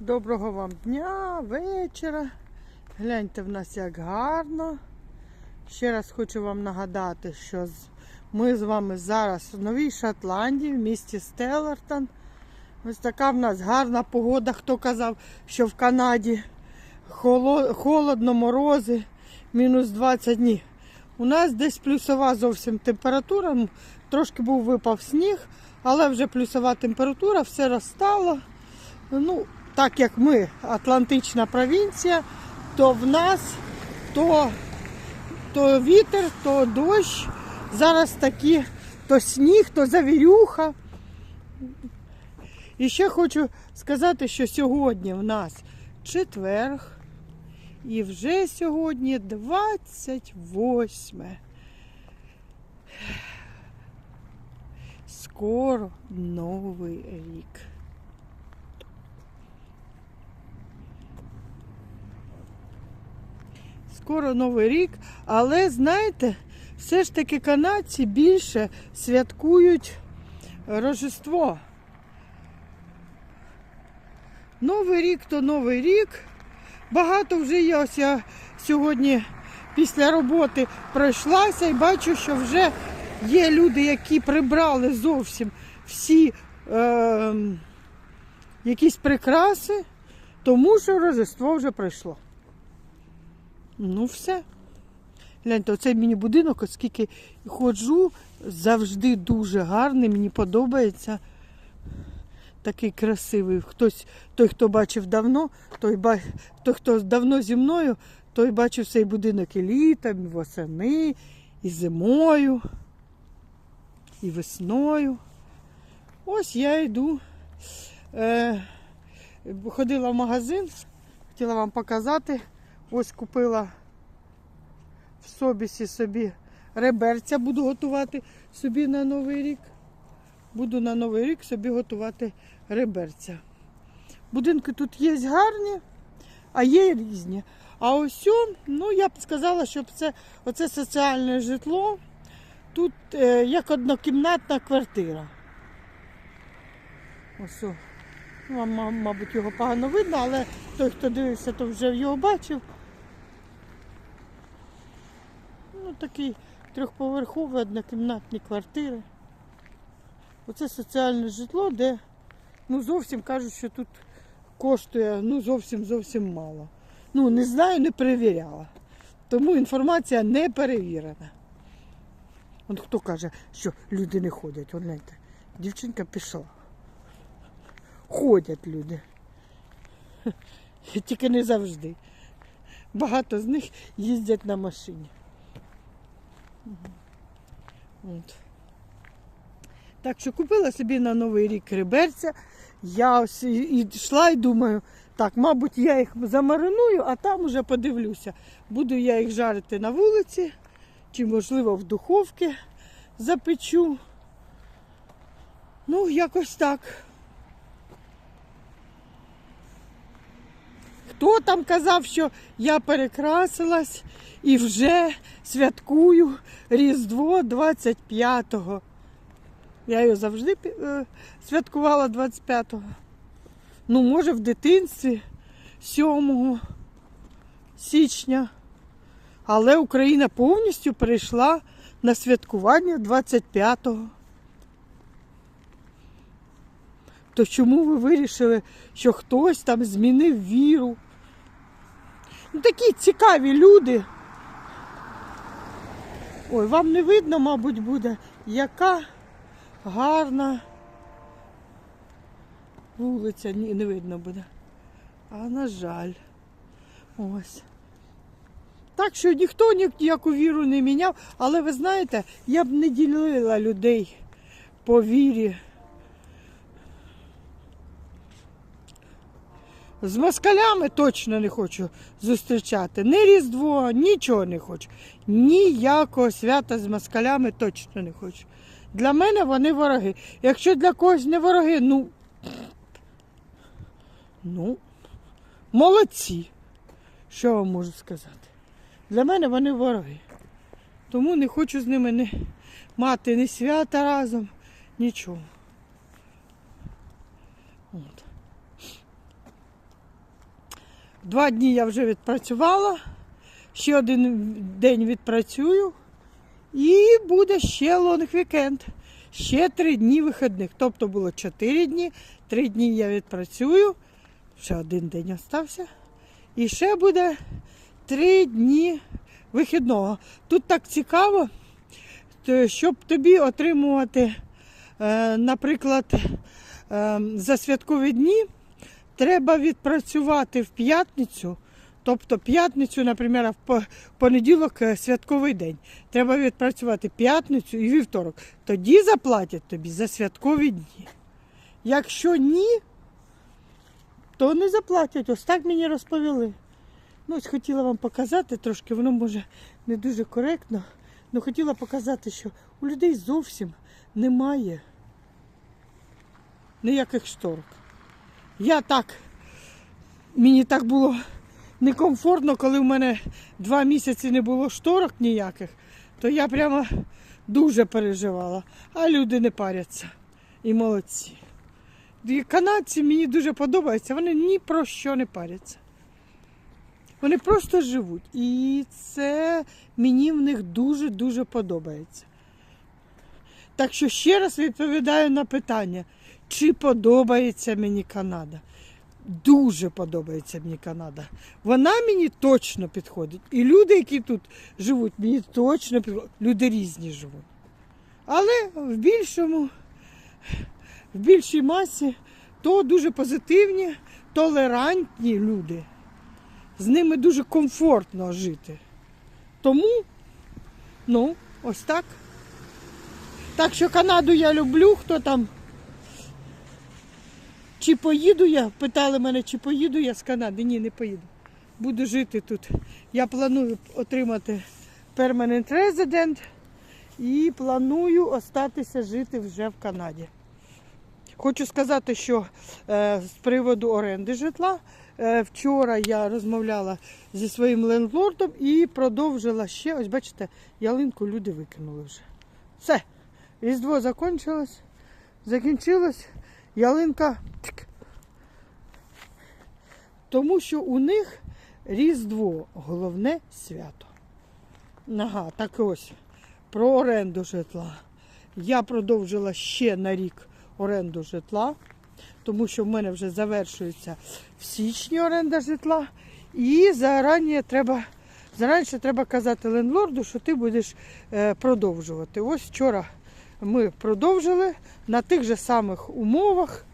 Доброго вам дня, вечора. Гляньте в нас як гарно. Ще раз хочу вам нагадати, що ми з вами зараз в Новій Шотландії, в місті Стеллартон. Ось така в нас гарна погода. Хто казав, що в Канаді холодно, морози, мінус 20 днів. У нас десь плюсова зовсім температура. Трошки був випав сніг, але вже плюсова температура, все розстало. Ну, так як ми Атлантична провінція, то в нас то, то вітер, то дощ. Зараз такі то сніг, то завірюха. І ще хочу сказати, що сьогодні в нас четверг. І вже сьогодні 28. Скоро Новий рік. Скоро Новий рік, але знаєте, все ж таки канадці більше святкують Рождество. Новий рік то Новий рік. Багато вже є. Ось я сьогодні після роботи пройшлася і бачу, що вже є люди, які прибрали зовсім всі е, якісь прикраси, тому що Рождество вже пройшло. Ну, все. Гляньте, оцей мені будинок, оскільки ходжу, завжди дуже гарний, мені подобається. Такий красивий. Хтось, той, хто бачив давно, той, той, хто давно зі мною, той бачив цей будинок і літом, і восени, і зимою, і весною. Ось я йду. Е, ходила в магазин, хотіла вам показати. Ось купила в собісі собі реберця, буду готувати собі на Новий рік. Буду на Новий рік собі готувати реберця. Будинки тут є гарні, а є різні. А ось, ну я б сказала, що це оце соціальне житло. Тут е, як однокімнатна квартира. Ось. Ну, Вам, мабуть, його погано видно, але той, хто дивився, то вже його бачив. Ну, такий трьохповерховий однокімнатні квартири. Оце соціальне житло, де ну, зовсім кажуть, що тут коштує ну, зовсім зовсім мало. Ну, не знаю, не перевіряла. Тому інформація не перевірена. От хто каже, що люди не ходять, От гляньте, дівчинка пішла. Ходять люди. Тільки не завжди. Багато з них їздять на машині. От. Так що купила собі на Новий рік реберця. Я ось йшла і думаю, так, мабуть, я їх замариную, а там уже подивлюся. Буду я їх жарити на вулиці, чи, можливо, в духовці запечу. Ну, якось так. Хто там казав, що я перекрасилась і вже святкую Різдво 25-го. Я його завжди е, святкувала 25-го. Ну, може, в дитинстві 7 січня. Але Україна повністю перейшла на святкування 25-го. То чому ви вирішили, що хтось там змінив віру? Ну, такі цікаві люди. Ой, вам не видно, мабуть, буде, яка гарна вулиця. Ні, не видно буде. А на жаль. Ось. Так що ніхто ніяку віру не міняв, але ви знаєте, я б не ділила людей по вірі. З москалями точно не хочу зустрічати. Ні Різдво, нічого не хочу. Ніякого свята з москалями точно не хочу. Для мене вони вороги. Якщо для когось не вороги, ну. Ну, молодці. Що вам можу сказати? Для мене вони вороги. Тому не хочу з ними не мати ні свята разом, нічого. От. Два дні я вже відпрацювала, ще один день відпрацюю. І буде ще лонг-вікенд. Ще три дні вихідних. Тобто було чотири дні, три дні я відпрацюю. Ще один день остався. І ще буде три дні вихідного. Тут так цікаво, щоб тобі отримувати, е, наприклад, е, за святкові дні, треба відпрацювати в п'ятницю. Тобто п'ятницю, наприклад, в понеділок е, святковий день. Треба відпрацювати п'ятницю і вівторок. Тоді заплатять тобі за святкові дні. Якщо ні, то не заплатять. Ось так мені розповіли. Ну, ось хотіла вам показати трошки, воно може не дуже коректно. але хотіла показати, що у людей зовсім немає ніяких шторок. Я так, мені так було некомфортно, коли в мене два місяці не було шторок ніяких, то я прямо дуже переживала. А люди не паряться. І молодці. І канадці мені дуже подобаються, вони ні про що не паряться. Вони просто живуть. І це мені в них дуже-дуже подобається. Так що ще раз відповідаю на питання, чи подобається мені Канада. Дуже подобається мені Канада. Вона мені точно підходить. І люди, які тут живуть, мені точно підходять. Люди різні живуть. Але в більшому, в більшій масі то дуже позитивні, толерантні люди. З ними дуже комфортно жити. Тому, ну, ось так. Так що Канаду я люблю, хто там. Чи поїду я? Питали мене, чи поїду я з Канади. Ні, не поїду. Буду жити тут. Я планую отримати permanent resident і планую остатися жити вже в Канаді. Хочу сказати, що е, з приводу оренди житла. Е, вчора я розмовляла зі своїм лендлордом і продовжила ще. Ось бачите, ялинку люди викинули вже. Все, Різдво закінчилось, закінчилось, ялинка. Тому що у них Різдво головне свято. Ага, так ось про оренду житла. Я продовжила ще на рік оренду житла, тому що в мене вже завершується в січні оренда житла. І треба, зараніше треба казати лендлорду, що ти будеш е, продовжувати. Ось вчора ми продовжили на тих же самих умовах.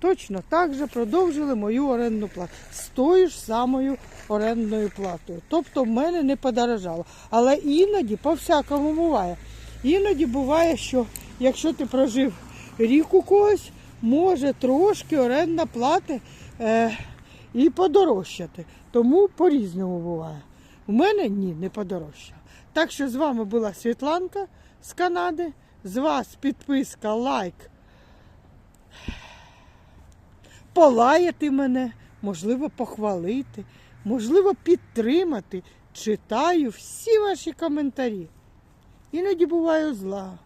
Точно так же продовжили мою орендну плату з тою ж самою орендною платою. Тобто в мене не подорожало. Але іноді, по-всякому буває. Іноді буває, що якщо ти прожив рік у когось, може трошки орендна плата е, і подорожчати. Тому по-різному буває. У мене ні, не подорожчало. Так що з вами була Світланка з Канади. З вас підписка, лайк. полаяти мене, можливо, похвалити, можливо, підтримати. Читаю всі ваші коментарі. Іноді буваю зла,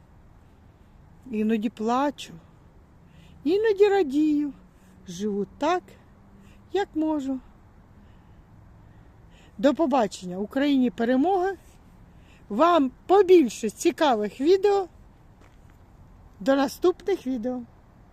іноді плачу, іноді радію. Живу так, як можу. До побачення. Україні перемога. Вам побільше цікавих відео. До наступних відео.